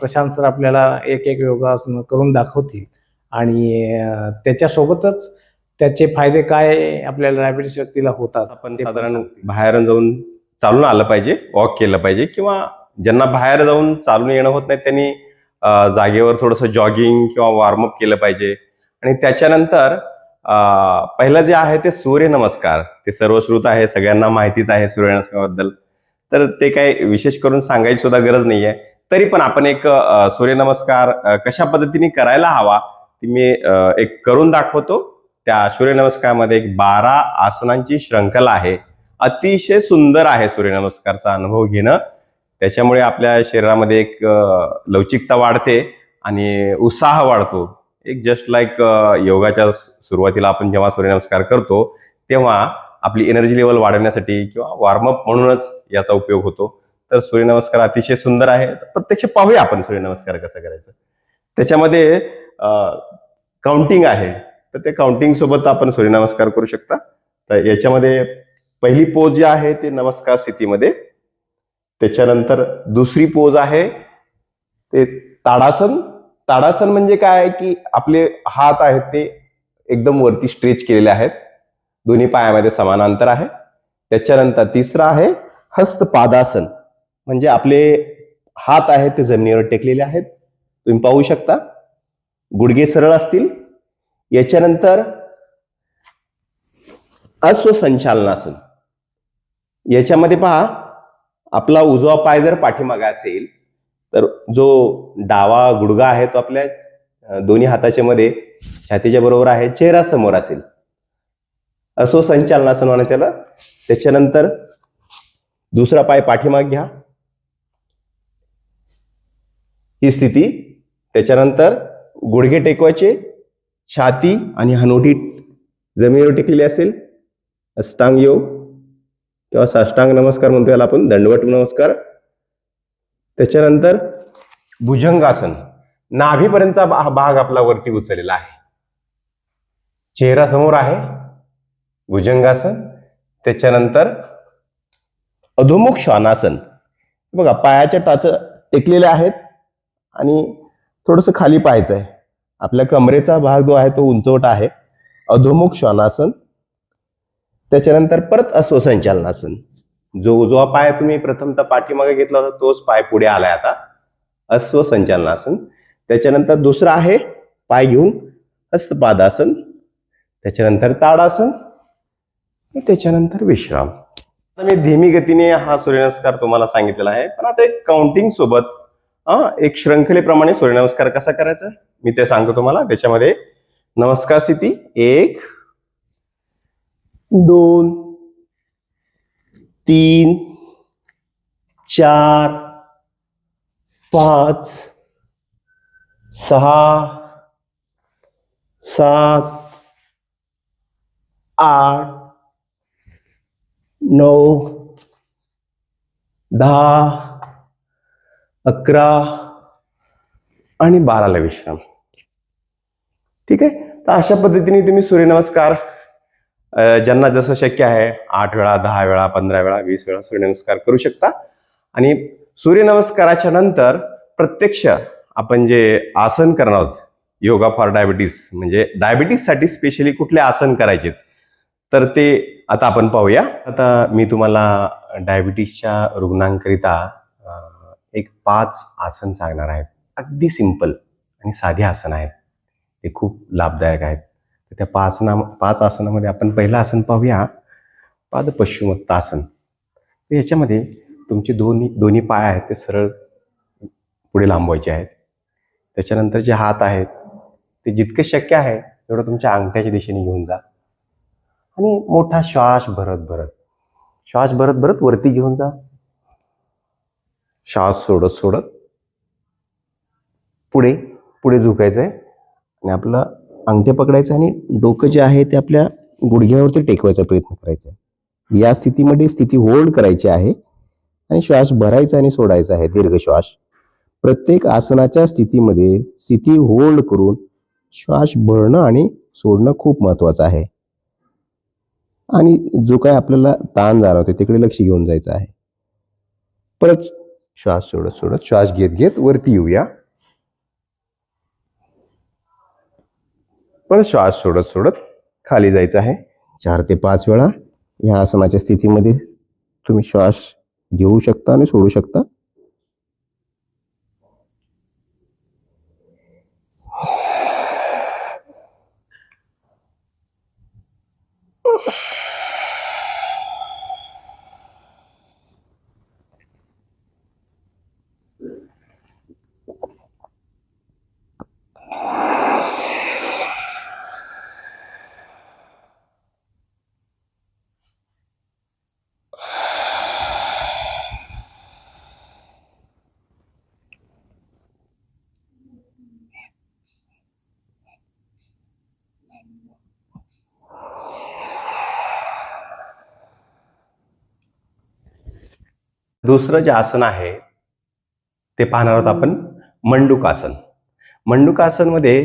Prashant sir आपल्याला एक एक योगासन करून दाखवतील. आणि त्याच्यासोबतच त्याचे फायदे काय आपल्याला डायबिटीस व्यक्तीला होतात आपण साधारण. बाहेर जाऊन चालून आलं पाहिजे वॉक केलं पाहिजे किंवा ज्यांना बाहेर जाऊन चालून येणं होत नाही त्यांनी जागेवर थोडंसं जॉगिंग किंवा वॉर्मअप केलं पाहिजे. आणि त्याच्यानंतर पहिलं जे आहे ते सूर्यनमस्कार ते सर्वश्रुत आहे सगळ्यांना माहितीच आहे सूर्यनमस्काराबद्दल. तर ते काही विशेष करून सांगायची सुद्धा गरज नाहीये. तरी पण आपण एक सूर्यनमस्कार कशा पद्धतीने करायला हवा ती मी एक करून दाखवतो. त्या सूर्यनमस्कारमध्ये एक बारा आसनांची श्रृंखला आहे. अतिशय सुंदर आहे सूर्यनमस्कारचा अनुभव घेणं. त्याच्यामुळे आपल्या शरीरामध्ये एक लवचिकता वाढते आणि उत्साह वाढतो. एक जस्ट लाईक योगाच्या सुरुवातीला आपण जेव्हा सूर्यनमस्कार करतो तेव्हा आपली एनर्जी लेवल वाढवण्यासाठी किंवा वॉर्मअप म्हणूनच याचा उपयोग होतो. तर सूर्यनमस्कार अतिशय सुंदर आहे. प्रत्यक्ष पाहूया आपण सूर्यनमस्कार कसा करायचा. त्याच्यामध्ये काउंटिंग आहे. तर ते काउंटिंग सोबत आपण सूर्यनमस्कार करू शकता. तर याच्यामध्ये पहिली पोज जी आहे ते नमस्कार स्थितीमध्ये. त्याच्यानंतर दुसरी पोज आहे ते ताडासन. ताडासन म्हणजे काय आहे की आपले हात आहेत ते एकदम वरती स्ट्रेच केलेले आहेत. दोन्ही पायामध्ये समान अंतर आहे. त्याच्यानंतर तिसरं आहे हस्तपादासन. म्हणजे आपले हात आहेत ते जमिनीवर टेकलेले आहेत. तुम्ही पाहू शकता. गुडघे सरळ असतील. याच्यानंतर अश्वसंचालनासन याच्यामध्ये पहा आपला उजवा पाय जर पाठीमागा असेल तर जो डावा गुडगा आहे तो आपल्या दोन्ही हाताच्या मध्ये छातीच्या बरोबर आहे चेहरा समोर असेल. अश्वसंचालनासन म्हणायचं त्याला. त्याच्यानंतर दुसरा पाय पाठीमाग घ्या. ही स्थिती. त्याच्यानंतर गुडघे टेकवायचे छाती आणि हनोटी जमिनीवर टेकलेली असेल. अष्टांग योग. किंवा साष्टांग नमस्कार म्हणतो याला आपण दंडवट नमस्कार. त्याच्यानंतर भुजंगासन. नाभीपर्यंतचा भा- हा भाग आपला वरती उचललेला आहे. चेहरा समोर आहे. भुजंगासन. त्याच्यानंतर अधोमुख श्वानासन. बघा पायाच्या टाच टेकलेल्या आहेत. आणि थोडंसं खाली पाहायचं आहे. आपल्या कमरेचा भाग जो आहे तो उंचवट आहे. अधोमुख श्वानासन. त्याच्यानंतर परत अश्वसंचालनासन जो उजवा पाय तुम्ही प्रथमतः पाठीमागे घेतला होता तोच पाय पुढे आलाय आता. अश्वसंचालनासन त्याच्यानंतर दुसरं आहे पाय घेऊन हस्तपादासन. त्याच्यानंतर ताडासन. त्याच्यानंतर विश्राम. मी धीमी गतीने हा सूर्यनमस्कार तुम्हाला सांगितलेला आहे. पण आता एक काउंटिंग सोबत हा एक श्रृंखलेप्रमाणे सूर्यनमस्कार कसा करायचा? मी ते सांगतो तुम्हाला. त्याच्यामध्ये नमस्कार स्थिती. एक दोन तीन चार पाच सहा सात आठ नऊ दहा अकरा आणि बाराला विश्राम. ठीक आहे? तर अशा पद्धतीने तुम्ही सूर्यनमस्कार ज्यांना जसं शक्य आहे आठ वेळा दहा वेळा पंधरा वेळा वीस वेळा सूर्यनमस्कार करू शकता. आणि सूर्यनमस्काराच्या नंतर प्रत्यक्ष आपण जे आसन करणार आहोत योगा फॉर डायबिटीस म्हणजे डायबिटीससाठी स्पेशली कुठले आसन करायचे तर ते आता आपण पाहूया. आता मी तुम्हाला डायबिटीसच्या रुग्णांकरिता एक पाच आसन सांगणार आहे अगदी सिंपल आणि साधे आसन आहेत. ते खूप लाभदायक आहेत. तर त्या पाच नाम पाच आसनामध्ये आपण पहिलं आसन पाहूया. पाद पश्चिमोत्तासन तर याच्यामध्ये तुमचे दोन्ही दोन्ही पाय आहेत ते सरळ पुढे लांबवायचे आहेत. त्याच्यानंतर जे हात आहेत ते जितके शक्य आहे तेवढं तुमच्या अंगठ्याच्या दिशेने घेऊन जा. आणि मोठा श्वास भरत भरत. श्वास भरत भरत वरती घेऊन जा. श्वास सोडत सोडत पुढे पुढे झुकायचं आहे आणि आपलं अंगठे पकडायचं आणि डोकं जे आहे ते आपल्या गुडघ्यावरती टेकवायचा प्रयत्न करायचा आहे या स्थितीमध्ये स्थिती होल्ड करायची आहे आणि श्वास भरायचा आणि सोडायचा आहे दीर्घ श्वास. प्रत्येक आसनाच्या स्थितीमध्ये स्थिती होल्ड करून श्वास भरणं आणि सोडणं खूप महत्वाचं आहे. आणि जो काय आपल्याला ताण जाणवते तिकडे लक्ष घेऊन जायचं आहे. परत श्वास सोडत सोडत श्वास घेत घेत वरती येऊया. पण श्वास सोडत सोडत खाली जायचं आहे. चार ते पाच वेळा या आसनाच्या स्थितीमध्ये तुम्ही श्वास घेऊ शकता आणि सोडू शकता. दुसरं जे आसन आहे ते पाहणार आहोत आपण मंडूकासन. मंडुकासनमध्ये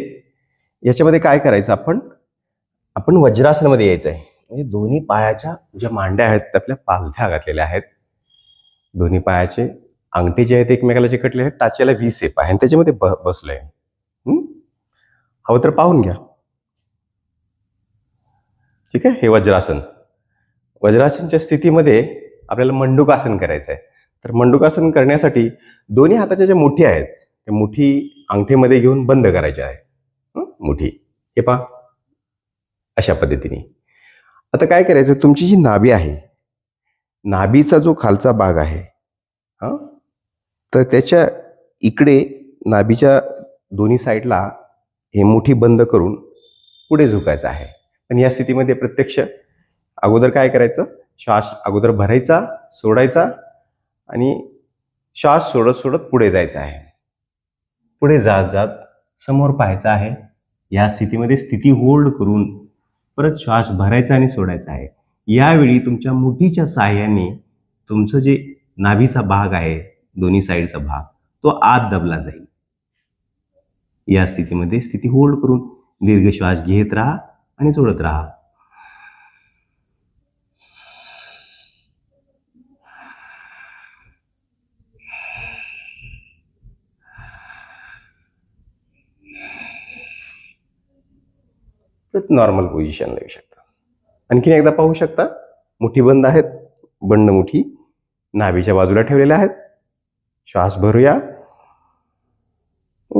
याच्यामध्ये काय करायचं आपण? आपण वज्रासनमध्ये यायचं आहे म्हणजे दोन्ही पायाच्या ज्या मांड्या आहेत त्या आपल्या पालथ्या घातलेल्या आहेत. दोन्ही पायाचे अंगठी जे आहेत एकमेकाला चिकटले आहेत टाचेला वी सेप आहे. आणि त्याच्यामध्ये ब बसलोय. हवं तर पाहून घ्या. ठीक आहे? हे वज्रासन. वज्रासनच्या स्थितीमध्ये आपल्याला मंडूकासन करायचं आहे तर मंडुकासन करण्यासाठी दोन्ही हाताच्या ज्या मुठी आहेत त्या मुठी अंगठीमध्ये घेऊन बंद करायच्या आहे मुठी. हे पहा. अशा पद्धतीने. आता काय करायचं? तुमची जी नाभी आहे नाभीचा जो खालचा भाग आहे हां? तर त्याच्या इकडे नाभीच्या दोन्ही साईडला हे मुठी बंद करून पुढे झुकायचं आहे. पण या स्थितीमध्ये प्रत्यक्ष अगोदर काय करायचं? श्वास अगोदर भरायचा सोडायचा आणि श्वास सोडत सोडत पुढे जायचं आहे. पुढे जात जात समोर पाहायचं आहे या स्थितीमध्ये स्थिती होल्ड करून परत श्वास भरायचा आणि सोडायचा आहे. यावेळी तुमच्या मुठीच्या साह्याने तुमचं जे नाभीचा भाग आहे दोन्ही साईडचा भाग तो आत दबला जाईल. या स्थितीमध्ये स्थिती होल्ड करून दीर्घ श्वास घेत राहा आणि सोडत राहा. नॉर्मल पोझिशनला येऊ शकता. आणखीन एकदा पाहू शकता मुठी बंद आहेत बंड मुठी नाभीच्या बाजूला ठेवलेल्या आहेत. श्वास भरूया.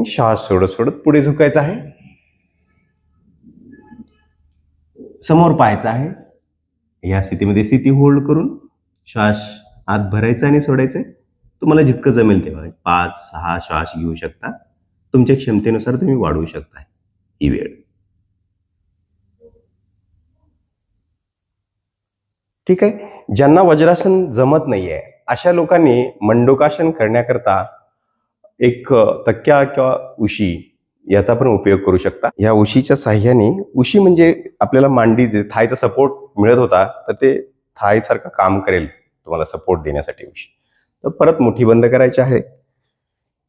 श्वास सोडत सोडत पुढे झुकायचं आहे. समोर पाहायचं आहे. या स्थितीमध्ये स्थिती होल्ड करून श्वास आत भरायचा आणि सोडायचं तुम्हाला जितकं जमेल तेव्हा पाच सहा श्वास घेऊ शकता. तुमच्या क्षमतेनुसार तुम्ही वाढवू शकता. ही वेळ. ठीक आहे? ज्यांना वज्रासन जमत नाहीये अशा लोकांनी मंडोकासन करण्याकरता एक तक्क्या किंवा उशी याचा पण उपयोग करू शकता. या उशीच्या साह्याने उशी म्हणजे आपल्याला मांडी थायचा सपोर्ट मिळत होता तर ते थायसारखं काम करेल तुम्हाला सपोर्ट देण्यासाठी उशी. तर परत मुठी बंद करायची आहे.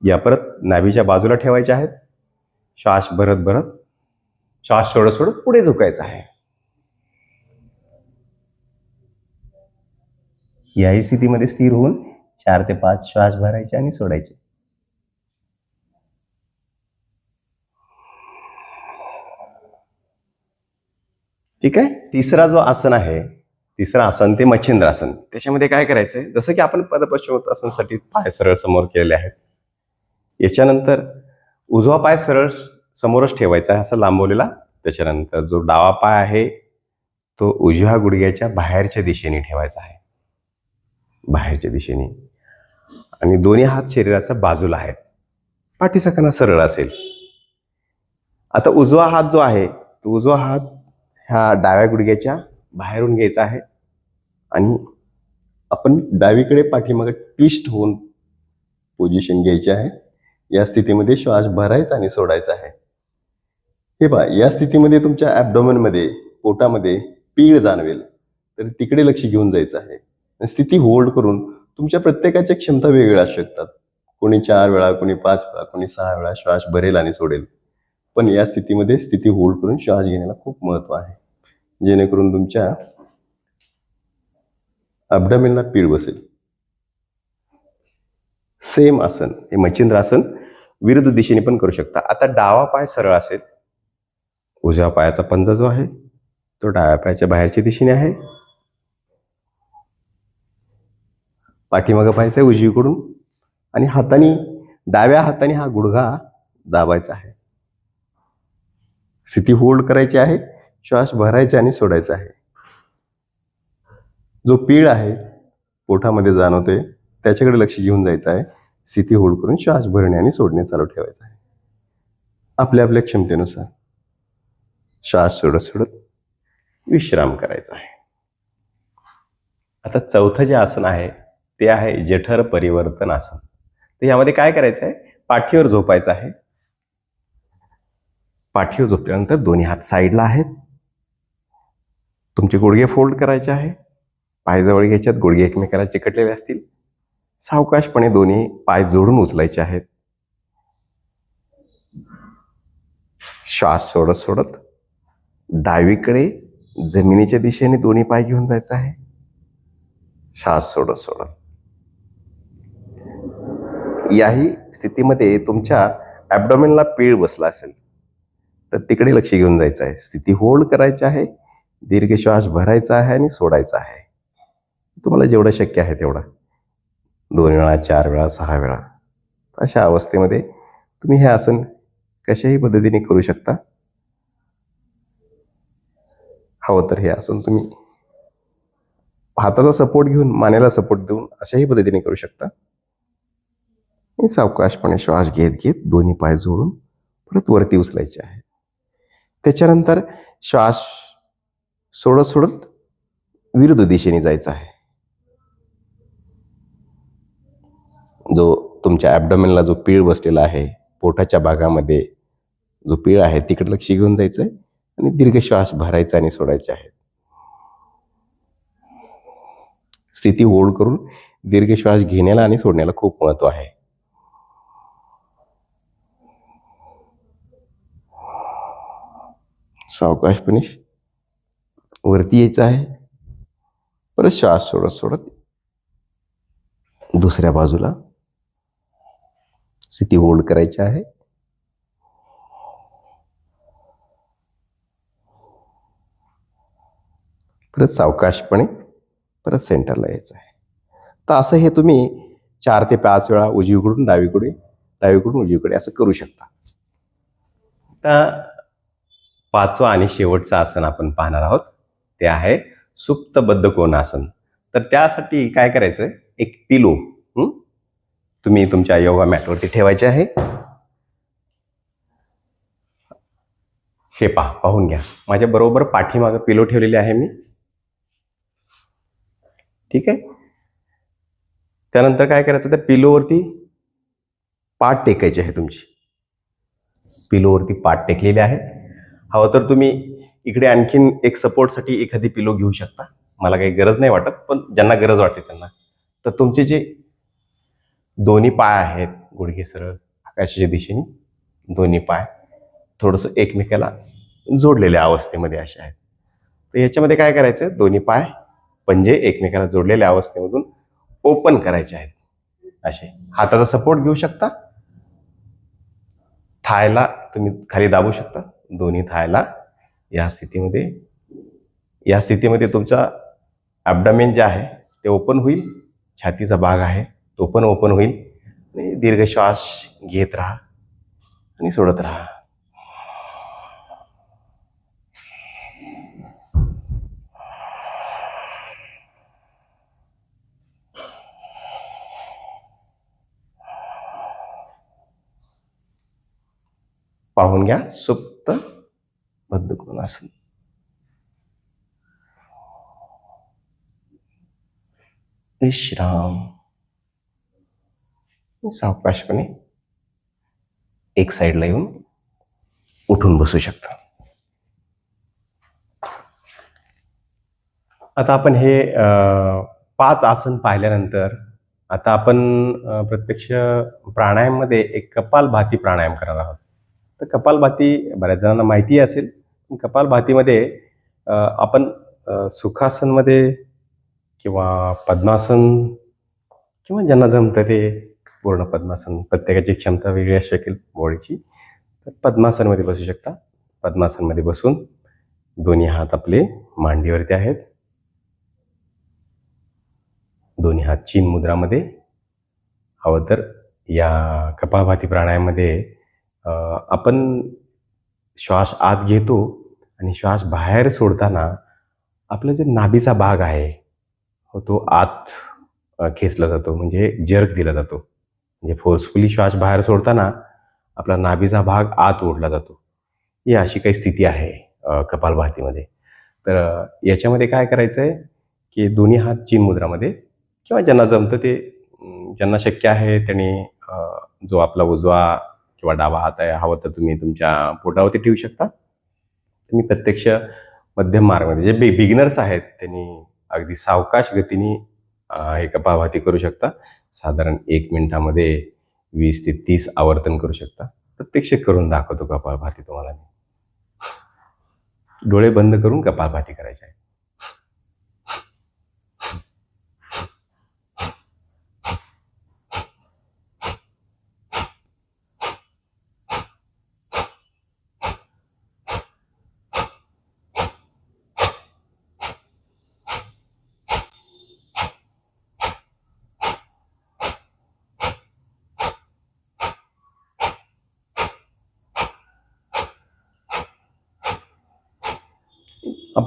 या परत नाभीच्या बाजूला ठेवायच्या आहेत. श्वास भरत भरत श्वास सोडत सोडत पुढे झुकायचं आहे. याही स्थितीमध्ये स्थिर होऊन चार ते पाच श्वास भरायचे आणि सोडायचे. ठीक आहे? तिसरा जो आसन आहे तिसरं आसन ते मच्छिंद्र आसन त्याच्यामध्ये काय करायचंय? जसं की आपण पदपश्चिमोत्तासनसाठी पाय सरळ समोर केलेले आहेत. याच्यानंतर उजवा पाय सरळ समोरच ठेवायचा आहे असा लांबवलेला. त्याच्यानंतर जो डावा पाय आहे तो उजव्या गुडघ्याच्या बाहेरच्या दिशेने ठेवायचा आहे. बाहेरच्या दिशेने. आणि दोन्ही हात शरीराच्या बाजूला आहेत. पाठीचा कणा सरळ असेल. आता उजवा हात जो आहे तो उजवा हात ह्या डाव्या गुडघ्याच्या बाहेरून घ्यायचा आहे. आणि आपण डावीकडे पाठीमागे ट्विस्ट होऊन पोझिशन घ्यायची आहे. या स्थितीमध्ये श्वास भरायचा आणि सोडायचा आहे. हे पहा या स्थितीमध्ये तुमच्या ॲबडोमनमध्ये पोटामध्ये पीळ जाणवेल. तर तिकडे लक्ष घेऊन जायचं आहे. स्थिती होल्ड करून तुमच्या प्रत्येकाच्या क्षमता वेगळ्या असू शकतात. कोणी चार वेळा कोणी पाच वेळा कोणी सहा वेळा श्वास भरेल आणि सोडेल. पण या स्थितीमध्ये स्थिती होल्ड करून श्वास घेण्याला खूप महत्त्व आहे. जेणेकरून तुमच्या अबडमेनला पीळ बसेल. सेम आसन हे मच्छिंद्र आसन विरुद्ध दिशेने पण करू शकता. आता डावा पाय सरळ असेल. उजव्या पायाचा पंजा जो आहे तो डाव्या पायाच्या बाहेरच्या दिशेने आहे. पाठीमागं पाहायचं आहे उजवीकडून. आणि हाताने डाव्या हाताने हा गुडघा दाबायचा आहे. स्थिती होल्ड करायची आहे श्वास भरायचा आणि सोडायचा आहे. जो पीळ आहे पोटामध्ये जाणवतोय त्याच्याकडे लक्ष घेऊन जायचं आहे. स्थिती होल्ड करून श्वास भरणे आणि सोडणे चालू ठेवायचं आहे. आपल्या आपल्या क्षमतेनुसार श्वास सोडत सोडत विश्राम करायचा आहे. आता चौथं जे आसन आहे ते आहे जठर परिवर्तन आसन. तर यामध्ये काय करायचं आहे पाठीवर झोपायचं आहे. पाठीवर झोपल्यानंतर दोन्ही हात साईडला आहेत. तुमचे गुडघे फोल्ड करायचे आहे. पायजवळ घ्यायच्यात गुडघे एकमेकाला चिकटलेले असतील. सावकाशपणे दोन्ही पाय जोडून उचलायचे आहेत. श्वास सोडत सोडत डावीकडे जमिनीच्या दिशेने दोन्ही पाय घेऊन जायचं आहे. श्वास सोडत सोडत. याही स्थितीमध्ये तुमच्या ॲबडॉमिनला पीळ बसला असेल. तर तिकडे लक्ष घेऊन जायचं आहे. स्थिती होल्ड करायची आहे दीर्घ श्वास भरायचा आहे आणि सोडायचा आहे. तुम्हाला जेवढं शक्य आहे तेवढं. दोन वेळा चार वेळा सहा वेळा. अशा अवस्थेमध्ये तुम्ही हे आसन कशाही पद्धतीने करू शकता. हवं तर हे आसन तुम्ही हाताचा सपोर्ट घेऊन मानेला सपोर्ट देऊन अशाही पद्धतीने करू शकता. आणि सावकाशपणे श्वास घेत घेत दोन्ही पाय जोडून परत वरती उचलायचे आहे त्याच्यानंतर श्वास सोडत सोडत विरुद्ध दिशेने जायचा आहे. जो तुमच्या ॲबडोमेनला जो पीळ बसलेला आहे पोटाच्या भागामध्ये जो पीळ आहे तिकडे लक्ष घेऊन जायचं आहे आणि दीर्घ श्वास भरायचा आणि सोडायचे आहे स्थिती होल्ड करून दीर्घ श्वास घेण्याला आणि सोडण्याला खूप महत्त्व आहे. सावकाशपणे वरती यायचं आहे. परत श्वास सोडत सोडत दुसऱ्या बाजूला स्थिती होल्ड करायची आहे. परत सावकाशपणे परत सेंटरला यायचं आहे. तर असं हे तुम्ही चार ते पाच वेळा उजवीकडून डावीकडे डावीकडून उजवीकडे असं करू शकता. पाचवा आणि शेवटचं आसन आपण पाहणार आहोत. ते आहे सुप्तबद्ध कोण आसन तर त्यासाठी काय करायचं एक पिलो तुम्ही तुमच्या योगा मॅटवरती ठेवायचे आहे. हे पहा पाहून घ्या. माझ्या बरोबर पाठीमागं पिलो ठेवलेली आहे मी. ठीक आहे? त्यानंतर काय करायचं? त्या पिलोवरती पाठ टेकायची आहे तुमची. पिलोवरती पाठ टेकलेली आहे. हवं तर तुम्ही इकडे आणखीन एक सपोर्टसाठी एखादी पिलो घेऊ शकता. मला काही गरज नाही वाटत पण ज्यांना गरज वाटते त्यांना. तर तुमचे जे दोन्ही पाय आहेत गुडघे सरळ आकाशाच्या दिशेने दोन्ही पाय थोडंसं एकमेकाला जोडलेल्या अवस्थेमध्ये असे आहेत. तर याच्यामध्ये काय करायचं? दोन्ही पाय पंजे एकमेकाला जोडलेल्या अवस्थेमधून ओपन करायचे आहेत. असे. हाताचा सपोर्ट घेऊ शकता. थायला तुम्ही खाली दाबू शकता. दोन्ही थायला या स्थितीमध्ये या स्थितीमध्ये तुमचा ॲबडामेन जे आहे ते ओपन होईल छातीचा भाग आहे तो पण ओपन होईल. आणि दीर्घ श्वास घेत राहा आणि सोडत राहा. पाहून घ्या. सुप्त बद्ध विश्राम. सावकाशपणे एक साईडला येऊन उठून बसू शकता. आता आपण हे पाच आसन पाहिल्यानंतर आता आपण प्रत्यक्ष प्राणायाममध्ये एक कपालभाती प्राणायाम करणार आहोत तर कपालभाती बऱ्याच जणांना माहिती असेल. पण कपालभातीमध्ये आपण सुखासनमध्ये किंवा पद्मासन किंवा ज्यांना जमतं ते पूर्ण पद्मासन प्रत्येकाची क्षमता वेगळी असू शकेल बॉडीची तर पद्मासनमध्ये बसू शकता. पद्मासनमध्ये बसून दोन्ही हात आपले मांडीवरती आहेत. दोन्ही हात चीन मुद्रामध्ये. हवं तर या कपालभाती प्राणायाममध्ये आपण श्वास आत घेतो आणि श्वास बाहेर सोडताना आपलं जे नाभीचा भाग आहे हो तो आत खेचला जातो म्हणजे जर्क दिला जातो. म्हणजे फोर्सफुली श्वास बाहेर सोडताना आपला नाभीचा भाग आत ओढला जातो. ही अशी काही स्थिती आहे कपालभातीमध्ये तर याच्यामध्ये काय करायचं आहे की दोन्ही हात चीन मुद्रामध्ये किंवा ज्यांना जमतं ते ज्यांना शक्य आहे त्यांनी जो आपला उजवा किंवा डावा हात आहे हवं तर तुम्ही तुमच्या पोटावरती ठेवू शकता. तुम्ही प्रत्यक्ष मध्यम मार्गामध्ये जे बि बिगिनर्स आहेत त्यांनी अगदी सावकाश गतीने एक हे करू शकता. साधारण एक मिनिटामध्ये वीस ते तीस आवर्तन करू शकता. प्रत्यक्ष करून दाखवतो कपालभाती तुम्हाला मी. डोळे बंद करून कपालभाती करायची आहे.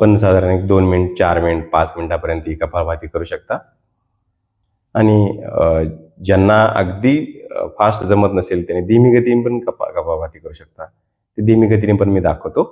आपण साधारण एक दोन मिनिट चार मिनिट पाच मिनिटापर्यंत ही कपालभाती करू शकता. आणि ज्यांना अगदी फास्ट जमत नसेल त्याने धीमी गतीने पण कपा कपालभाती करू शकता. ते धीमी गतीने पण मी दाखवतो.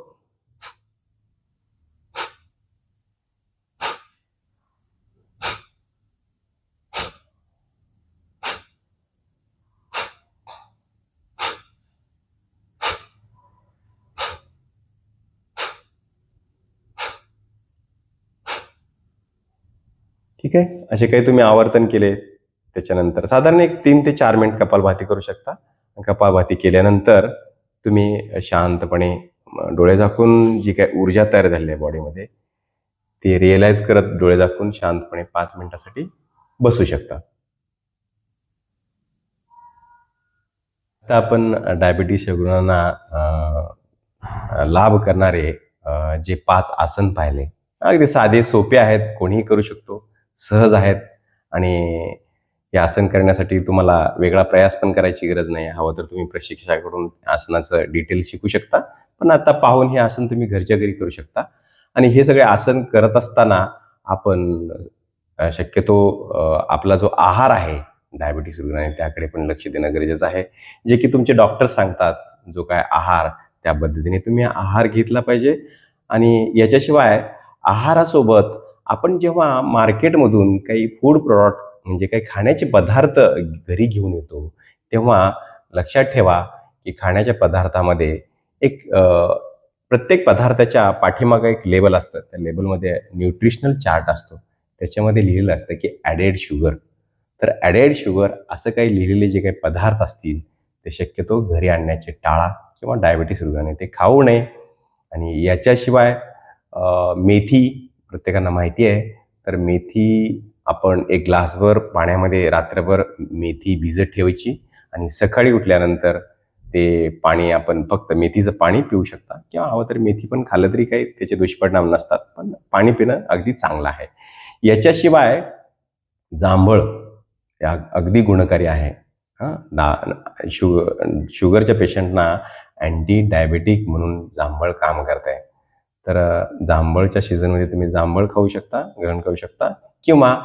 ठीक आहे? असे काही तुम्ही आवर्तन केले त्याच्यानंतर. साधारण एक तीन ते चार मिनिट कपालभाती करू शकता. कपालभाती केल्यानंतर तुम्ही शांतपणे डोळे झाकून जी काही ऊर्जा तयार झाली आहे बॉडीमध्ये ती रिअलाईज करत डोळे झाकून शांतपणे पाच मिनिटासाठी बसू शकता. आता आपण डायबिटीस रुग्णांना लाभ करणारे जे पाच आसन पाहिले अगदी साधे सोपे आहेत कोणीही करू शकतो. सहज आहेत आणि हे आसन करण्यासाठी तुम्हाला वेगळा प्रयास पण करायची गरज नाही. हवं तर तुम्ही प्रशिक्षकाकडून आसनाचं डिटेल शिकू शकता पण आता पाहून हे आसन तुम्ही घरच्या घरी करू शकता. आणि हे सगळे आसन करत असताना आपण शक्यतो आपला जो आहार आहे डायबिटीस रुग्णाने त्याकडे पण लक्ष देणं गरजेचं आहे. जे की तुमचे डॉक्टर सांगतात जो काय आहार त्या पद्धतीने तुम्ही आहार घेतला पाहिजे. आणि याच्याशिवाय आहारासोबत आपण जेव्हा मार्केटमधून काही फूड प्रॉडक्ट म्हणजे काही खाण्याचे पदार्थ घरी घेऊन येतो तेव्हा लक्षात ठेवा की खाण्याच्या पदार्थामध्ये एक प्रत्येक पदार्थाच्या पाठीमागं एक लेबल असतं. त्या लेबलमध्ये न्यूट्रिशनल चार्ट असतो. त्याच्यामध्ये लिहिलेलं असतं की ॲडेड शुगर तर ॲडेड शुगर असं काही लिहिलेले जे काही पदार्थ असतील ते शक्यतो घरी आणण्याचे टाळा किंवा डायबिटीस रुग्णाने ते खाऊ नये. आणि याच्याशिवाय मेथी प्रत्येकांना माहिती आहे. तर मेथी आपण एक ग्लासभर पाण्यामध्ये रात्रभर मेथी भिजत ठेवायची आणि सकाळी उठल्यानंतर ते पाणी आपण फक्त मेथीचं पाणी पिऊ शकता. किंवा हवं तर मेथी पण खाल्लं तरी काही त्याचे दुष्परिणाम नसतात पण पाणी पिणं अगदी चांगलं आहे. याच्याशिवाय जांभळ या अगदी गुणकारी आहे. हां ना शुग शुगरच्या पेशंटना अँटी डायबेटिक म्हणून जांभळ काम करत आहे तर जांभळच्या सीझनमध्ये तुम्ही जांभळ खाऊ शकता ग्रहण करू शकता किंवा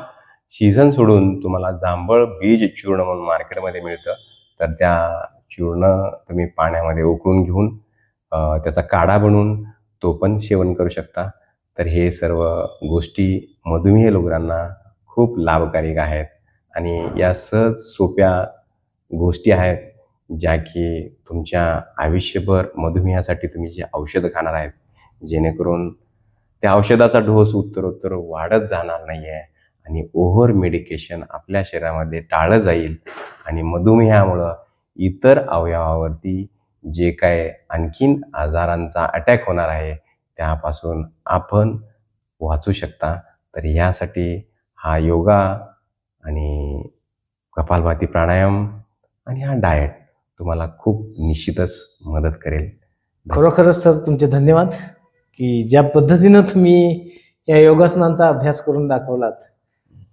सीझन सोडून तुम्हाला जांभळ बीज चूर्ण म्हणून मार्केटमध्ये मिळतं. तर त्या चूर्ण तुम्ही पाण्यामध्ये उकळून घेऊन त्याचा काढा बनवून तो पण सेवन करू शकता. तर हे सर्व गोष्टी मधुमेह लोकांना खूप लाभकारिक आहेत आणि या सहज सोप्या गोष्टी आहेत ज्या की तुमच्या आयुष्यभर मधुमेहासाठी तुम्ही जे औषधं खाणार आहेत जेणेकरून त्या औषधाचा डोस उत्तरोत्तर वाढत जाणार नाही आहे आणि ओव्हर मेडिकेशन आपल्या शरीरामध्ये टाळलं जाईल. आणि मधुमेहामुळं इतर अवयवावरती जे काय आणखीन आजारांचा अटॅक होणार आहे त्यापासून आपण वाचू शकता. तर यासाठी हा योगा आणि कपालभाती प्राणायाम आणि हा डाएट तुम्हाला खूप निश्चितच मदत करेल. खरोखरच सर तुमचे धन्यवाद. की ज्या पद्धतीनं तुम्ही या योगासनांचा अभ्यास करून दाखवलात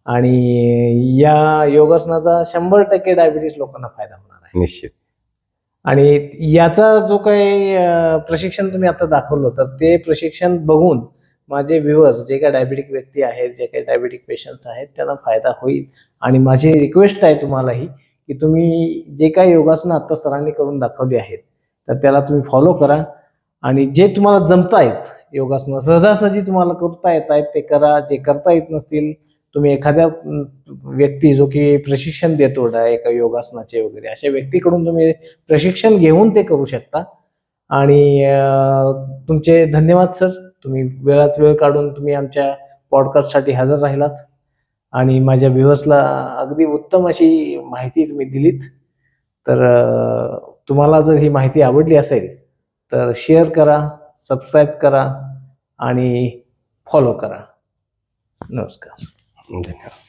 आणि या योगासनाचा शंभर टक्के डायबिटीस लोकांना फायदा होणार आहे. निश्चित. आणि याचा जो काही प्रशिक्षण तुम्ही आता दाखवलं तर ते प्रशिक्षण बघून माझे व्ह्युअर्स जे काही डायबिटिक व्यक्ती आहेत जे काही डायबिटिक पेशंट्स आहेत त्यांना फायदा होईल. आणि माझी रिक्वेस्ट आहे तुम्हालाही की तुम्ही जे काही योगासनं आता सरांनी करून दाखवली आहेत तर त्याला तुम्ही फॉलो करा. आणि जे तुम्हाला जमतायत योगासनं सहजासहजी तुम्हाला करता येत आहेत ते करा. जे करता येत नसतील तुम्ही एखाद्या व्यक्ती जो की प्रशिक्षण देतो एका योगासनाचे वगैरे अशा व्यक्तीकडून तुम्ही प्रशिक्षण घेऊन ते करू शकता. आणि तुमचे धन्यवाद सर. तुम्ही वेळात वेळ काढून तुम्ही आमच्या पॉडकास्टसाठी हजर राहिलात. आणि माझ्या व्ह्युअर्सला अगदी उत्तम अशी माहिती तुम्ही दिलीत. तर तुम्हाला जर ही माहिती आवडली असेल तर शेअर करा. सबस्क्राईब करा आणि फॉलो करा. नमस्कार. धन्यवाद.